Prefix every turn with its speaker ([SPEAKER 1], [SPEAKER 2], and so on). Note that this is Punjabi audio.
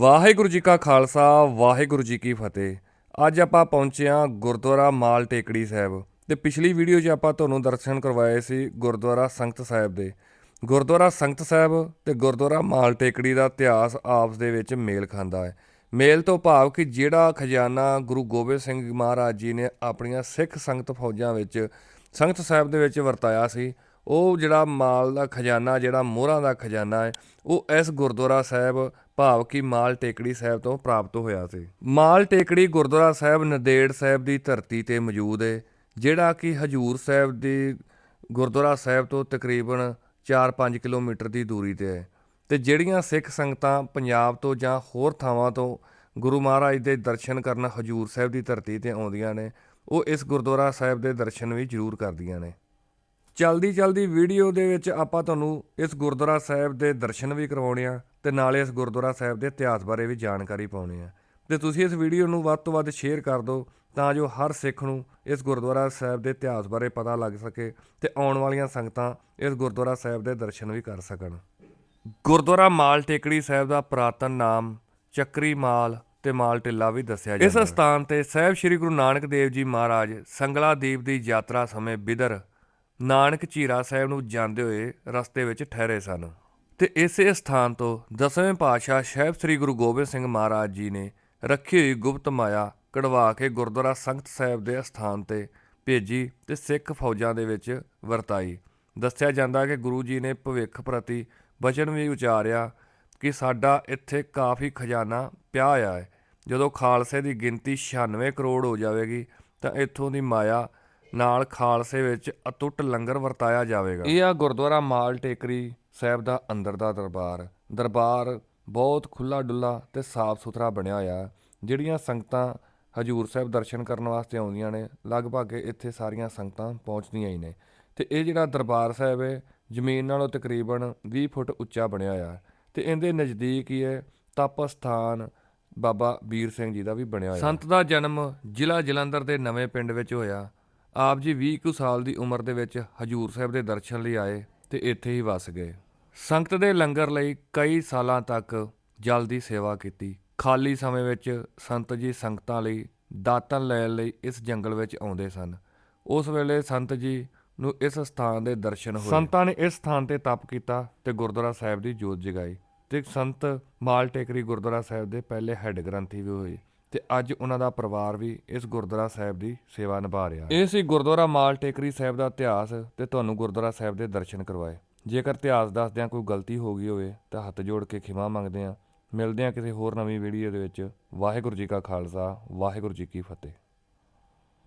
[SPEAKER 1] ਵਾਹਿਗੁਰੂ ਜੀ ਕਾ ਖਾਲਸਾ, ਵਾਹਿਗੁਰੂ ਜੀ ਕੀ ਫਤਿਹ। ਅੱਜ ਆਪਾਂ ਪਹੁੰਚੇ ਹਾਂ ਗੁਰਦੁਆਰਾ ਮਾਲ ਟੇਕੜੀ ਸਾਹਿਬ ਤੇ ਪਿਛਲੀ ਵੀਡੀਓ 'ਚ ਆਪਾਂ ਤੁਹਾਨੂੰ ਦਰਸ਼ਨ ਕਰਵਾਏ ਸੀ ਗੁਰਦੁਆਰਾ ਸੰਗਤ ਸਾਹਿਬ ਦੇ। ਗੁਰਦੁਆਰਾ ਸੰਗਤ ਸਾਹਿਬ ਤੇ ਗੁਰਦੁਆਰਾ ਮਾਲ ਟੇਕੜੀ ਦਾ ਇਤਿਹਾਸ ਆਪਸ ਦੇ ਵਿੱਚ ਮੇਲ ਖਾਂਦਾ ਹੈ। ਮੇਲ ਤੋਂ ਭਾਵ ਕਿ ਜਿਹੜਾ ਖਜ਼ਾਨਾ ਗੁਰੂ ਗੋਬਿੰਦ ਸਿੰਘ ਮਹਾਰਾਜ ਜੀ ਨੇ ਆਪਣੀਆਂ ਸਿੱਖ ਸੰਗਤ ਫੌਜਾਂ ਵਿੱਚ ਸੰਗਤ ਸਾਹਿਬ ਦੇ ਵਿੱਚ ਵਰਤਾਇਆ ਸੀ ਉਹ ਜਿਹੜਾ ਮਾਲ ਦਾ ਖਜ਼ਾਨਾ, ਜਿਹੜਾ ਮੋਹਰਾਂ ਦਾ ਖਜ਼ਾਨਾ ਹੈ, ਉਹ ਇਸ ਗੁਰਦੁਆਰਾ ਸਾਹਿਬ ਭਾਵ ਕਿ ਮਾਲ ਟੇਕੜੀ ਸਾਹਿਬ ਤੋਂ ਪ੍ਰਾਪਤ ਹੋਇਆ ਸੀ। ਮਾਲ ਟੇਕੜੀ ਗੁਰਦੁਆਰਾ ਸਾਹਿਬ ਨਦੇੜ ਸਾਹਿਬ ਦੀ ਧਰਤੀ ਤੇ ਮੌਜੂਦ ਹੈ ਜਿਹੜਾ ਕਿ ਹਜੂਰ ਸਾਹਿਬ ਦੀ ਗੁਰਦੁਆਰਾ ਸਾਹਿਬ ਤੋਂ ਤਕਰੀਬਨ 4-5 ਕਿਲੋਮੀਟਰ ਦੀ ਦੂਰੀ ਤੇ ਹੈ। ਤੇ ਜਿਹੜੀਆਂ ਸਿੱਖ ਸੰਗਤਾਂ ਪੰਜਾਬ ਤੋਂ ਜਾਂ ਹੋਰ ਥਾਵਾਂ ਤੋਂ ਗੁਰੂ ਮਹਾਰਾਜ ਦੇ ਦਰਸ਼ਨ ਕਰਨ ਹਜੂਰ ਸਾਹਿਬ ਦੀ ਧਰਤੀ ਤੇ ਆਉਂਦੀਆਂ ਨੇ, ਉਹ ਇਸ ਗੁਰਦੁਆਰਾ ਸਾਹਿਬ ਦੇ ਦਰਸ਼ਨ ਵੀ ਜ਼ਰੂਰ ਕਰਦੀਆਂ ਨੇ। ਚਲਦੀ ਚਲਦੀ ਵੀਡੀਓ ਦੇ ਵਿੱਚ ਆਪਾਂ ਤੁਹਾਨੂੰ ਇਸ ਗੁਰਦੁਆਰਾ ਸਾਹਿਬ ਦੇ ਦਰਸ਼ਨ ਵੀ ਕਰਵਾਉਣੇ ਆ ਤੇ ਨਾਲੇ ਇਸ ਗੁਰਦੁਆਰਾ ਸਾਹਿਬ ਦੇ ਇਤਿਹਾਸ ਬਾਰੇ ਵੀ ਜਾਣਕਾਰੀ ਪਾਉਣੀ ਆ। ਤੇ ਤੁਸੀਂ ਇਸ ਵੀਡੀਓ ਨੂੰ ਵੱਧ ਤੋਂ ਵੱਧ ਸ਼ੇਅਰ ਕਰ ਦਿਓ ਤਾਂ ਜੋ ਹਰ ਸਿੱਖ ਨੂੰ ਇਸ ਗੁਰਦੁਆਰਾ ਸਾਹਿਬ ਦੇ ਇਤਿਹਾਸ ਬਾਰੇ ਪਤਾ ਲੱਗ ਸਕੇ ਤੇ ਆਉਣ ਵਾਲੀਆਂ ਸੰਗਤਾਂ ਇਸ ਗੁਰਦੁਆਰਾ ਸਾਹਿਬ ਦੇ ਦਰਸ਼ਨ ਵੀ ਕਰ ਸਕਣ। ਗੁਰਦੁਆਰਾ ਮਾਲ ਟੇਕੜੀ ਸਾਹਿਬ ਦਾ ਪੁਰਾਤਨ ਨਾਮ ਚੱਕਰੀ ਮਾਲ ਤੇ ਮਾਲ ਟਿੱਲਾ ਵੀ ਦੱਸਿਆ ਜਾਂਦਾ ਇਸ ਸਥਾਨ ਤੇ ਸਾਹਿਬ ਸ੍ਰੀ ਗੁਰੂ ਨਾਨਕ ਦੇਵ ਜੀ ਮਹਾਰਾਜ ਸੰਗਲਾ ਦੀਪ ਦੀ ਯਾਤਰਾ ਸਮੇਂ ਬਿਦਰ ਨਾਨਕ ਝੀਰਾ ਸਾਹਿਬ ਨੂੰ ਜਾਂਦੇ ਹੋਏ ਰਸਤੇ ਵਿੱਚ ਠਹਿਰੇ ਸਨ ਤੇ ਇਸੇ ਸਥਾਨ ਤੋਂ ਦਸਵੇਂ ਪਾਤਸ਼ਾਹ ਸਾਹਿਬ ਸ੍ਰੀ ਗੁਰੂ ਗੋਬਿੰਦ ਸਿੰਘ ਮਹਾਰਾਜ ਜੀ ਨੇ ਰੱਖੀ ਹੋਈ ਗੁਪਤ ਮਾਇਆ ਕਢਵਾ ਕੇ ਗੁਰਦੁਆਰਾ ਸੰਗਤ ਸਾਹਿਬ ਦੇ ਸਥਾਨ ਤੇ ਭੇਜੀ ਤੇ ਸਿੱਖ ਫੌਜਾਂ ਦੇ ਵਿੱਚ ਵਰਤਾਈ। ਦੱਸਿਆ ਜਾਂਦਾ ਕਿ ਗੁਰੂ ਜੀ ਨੇ ਭਵਿੱਖ ਪ੍ਰਤੀ ਵਚਨ ਵੀ ਉਚਾਰਿਆ ਕਿ ਸਾਡਾ ਇੱਥੇ ਕਾਫੀ ਖਜ਼ਾਨਾ ਪਿਆ ਹੋਇਆ ਹੈ। ਜਦੋਂ ਖਾਲਸੇ ਦੀ ਗਿਣਤੀ 96 ਕਰੋੜ ਹੋ ਜਾਵੇਗੀ ਤਾਂ ਇੱਥੋਂ ਦੀ ਮਾਇਆ ਨਾਲ ਖਾਲਸੇ ਵਿੱਚ ਅਟੁੱਟ ਲੰਗਰ ਵਰਤਾਇਆ ਜਾਵੇਗਾ। ਇਹ ਆ ਗੁਰਦੁਆਰਾ ਮਾਲ ਟੇਕਰੀ ਸਾਹਿਬ ਦਾ ਅੰਦਰ ਦਾ ਦਰਬਾਰ। ਦਰਬਾਰ ਬਹੁਤ ਖੁੱਲਾ ਡੁੱਲਾ ਤੇ ਸਾਫ਼ ਸੁਥਰਾ ਬਣਿਆ ਹੋਇਆ ਜਿਹੜੀਆਂ ਸੰਗਤਾਂ ਹਜੂਰ ਸਾਹਿਬ ਦਰਸ਼ਨ ਕਰਨ ਵਾਸਤੇ ਆਉਂਦੀਆਂ ਨੇ ਲਗਭਗ ਇੱਥੇ ਸਾਰੀਆਂ ਸੰਗਤਾਂ ਪਹੁੰਚਦੀਆਂ ਹੀ ਨੇ। ਤੇ ਇਹ ਜਿਹੜਾ ਦਰਬਾਰ ਸਾਹਿਬ ਹੈ ਜ਼ਮੀਨ ਨਾਲੋਂ ਤਕਰੀਬਨ 20 ਫੁੱਟ ਉੱਚਾ ਬਣਿਆ ਹੋਇਆ ਤੇ ਇਹਦੇ ਨਜ਼ਦੀਕ ਹੀ ਹੈ ਤਪ ਸਥਾਨ ਬਾਬਾ ਵੀਰ ਸਿੰਘ ਜੀ ਦਾ ਵੀ ਬਣਿਆ ਹੋਇਆ ਸੰਤ ਦਾ ਜਨਮ ਜ਼ਿਲ੍ਹਾ ਜਲੰਧਰ ਦੇ ਨਵੇਂ ਪਿੰਡ ਵਿੱਚ ਹੋਇਆ। ਆਪ ਜੀ 20 ਕੁ ਸਾਲ ਦੀ ਉਮਰ ਦੇ ਵਿੱਚ ਹਜੂਰ ਸਾਹਿਬ ਦੇ ਦਰਸ਼ਨ ਲਈ ਆਏ ਤੇ ਇੱਥੇ ਹੀ ਵਸ ਗਏ। ਸੰਗਤ ਦੇ ਲੰਗਰ ਲਈ ਕਈ ਸਾਲਾਂ ਤੱਕ ਜਲ ਦੀ ਸੇਵਾ ਕੀਤੀ। ਖਾਲੀ ਸਮੇਂ ਵਿੱਚ ਸੰਤ ਜੀ ਸੰਗਤਾਂ ਲਈ ਦਾਤਨ ਲੈਣ ਲਈ ਇਸ ਜੰਗਲ ਵਿੱਚ ਆਉਂਦੇ ਸਨ। ਉਸ ਵੇਲੇ ਸੰਤ ਜੀ ਨੂੰ ਇਸ ਸਥਾਨ ਦੇ ਦਰਸ਼ਨ ਹੋਏ। ਸੰਤਾਂ ਨੇ ਇਸ ਸਥਾਨ ਤੇ ਤਪ ਕੀਤਾ ਤੇ ਗੁਰਦੁਆਰਾ ਸਾਹਿਬ ਦੀ ਜੋਤ ਜਗਾਈ ਤੇ ਸੰਤ ਮਾਲ ਟੇਕਰੀ ਗੁਰਦੁਆਰਾ ਸਾਹਿਬ ਦੇ ਪਹਿਲੇ ਹੈੱਡ ਗ੍ਰੰਥੀ ਵੀ ਹੋਏ। ਤੇ ਅੱਜ ਉਹਨਾਂ ਦਾ ਪਰਿਵਾਰ ਵੀ ਇਸ ਗੁਰਦੁਆਰਾ ਸਾਹਿਬ ਦੀ ਸੇਵਾ ਨਿਭਾ ਰਿਹਾ ਇਹ ਸੀ ਗੁਰਦੁਆਰਾ ਮਾਲ ਟੇਕਰੀ ਸਾਹਿਬ ਦਾ ਇਤਿਹਾਸ ਤੇ ਤੁਹਾਨੂੰ ਗੁਰਦੁਆਰਾ ਸਾਹਿਬ ਦੇ ਦਰਸ਼ਨ ਕਰਵਾਏ। ਜੇਕਰ ਇਤਿਹਾਸ ਦੱਸਦਿਆਂ ਕੋਈ ਗਲਤੀ ਹੋ ਗਈ ਹੋਵੇ ਤਾਂ ਹੱਥ ਜੋੜ ਕੇ ਖਿਮਾ ਮੰਗਦੇ ਹਾਂ। ਮਿਲਦੇ ਹਾਂ ਕਿਸੇ ਹੋਰ ਨਵੀਂ ਵੀਡੀਓ ਦੇ ਵਿੱਚ। ਵਾਹਿਗੁਰੂ ਜੀ ਕਾ ਖਾਲਸਾ, ਵਾਹਿਗੁਰੂ ਜੀ ਕੀ ਫਤਿਹ।